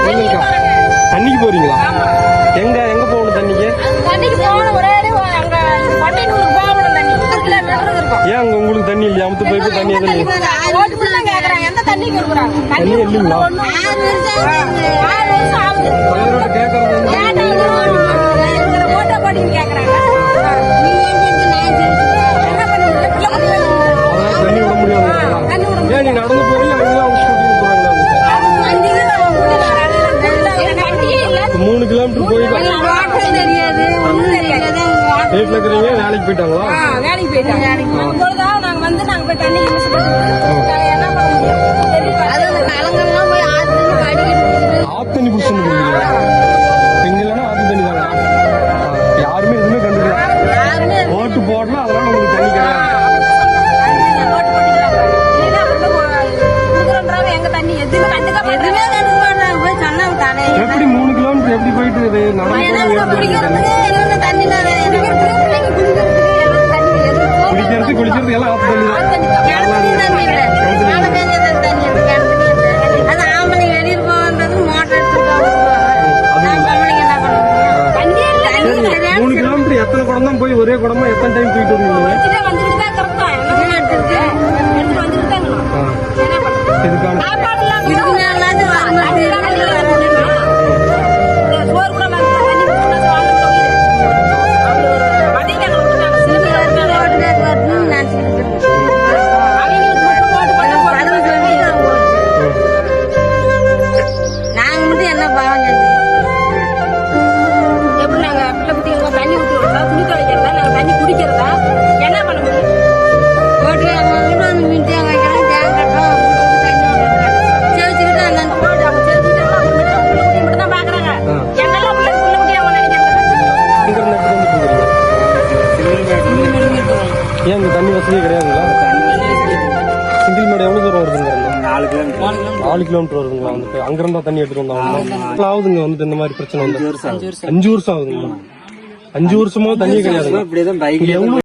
கோயிலுக்கா தண்ணிக்கு போறீங்களா? எங்க எங்க போகணும் தண்ணிக்கு? ஏன் அங்க உங்களுக்கு தண்ணி இல்லையா? அமுத்து போய் தண்ணி வீட்டுல இருக்கிறீங்க வேலைக்கு போயிட்டாங்களா? வேலைக்கு போயிட்டாங்க. நாங்க வந்து நாங்க போய் தண்ணி எத்தனை குடம் தான் போய் ஒரே குடமா எத்தனை டைம் தூக்கிட்டு வருவீங்க ஏன் இந்த தண்ணி வசதியே கிடையாதுங்களா? சிங்கிள்மேடு எவ்வளோ தூரம் வருதுங்க? நாலு கிலோமீட்டர். நாலு கிலோமீட்டர். வருதுங்களா? வந்துட்டு அங்கிருந்தா தண்ணி எடுத்துட்டு வந்தாங்க ஆகுதுங்க வந்துட்டு இந்த மாதிரி பிரச்சனை வந்து. அஞ்சு வருஷம் ஆகுதுங்களா? அஞ்சு வருஷமா தண்ணி கிடையாது எவ்வளவு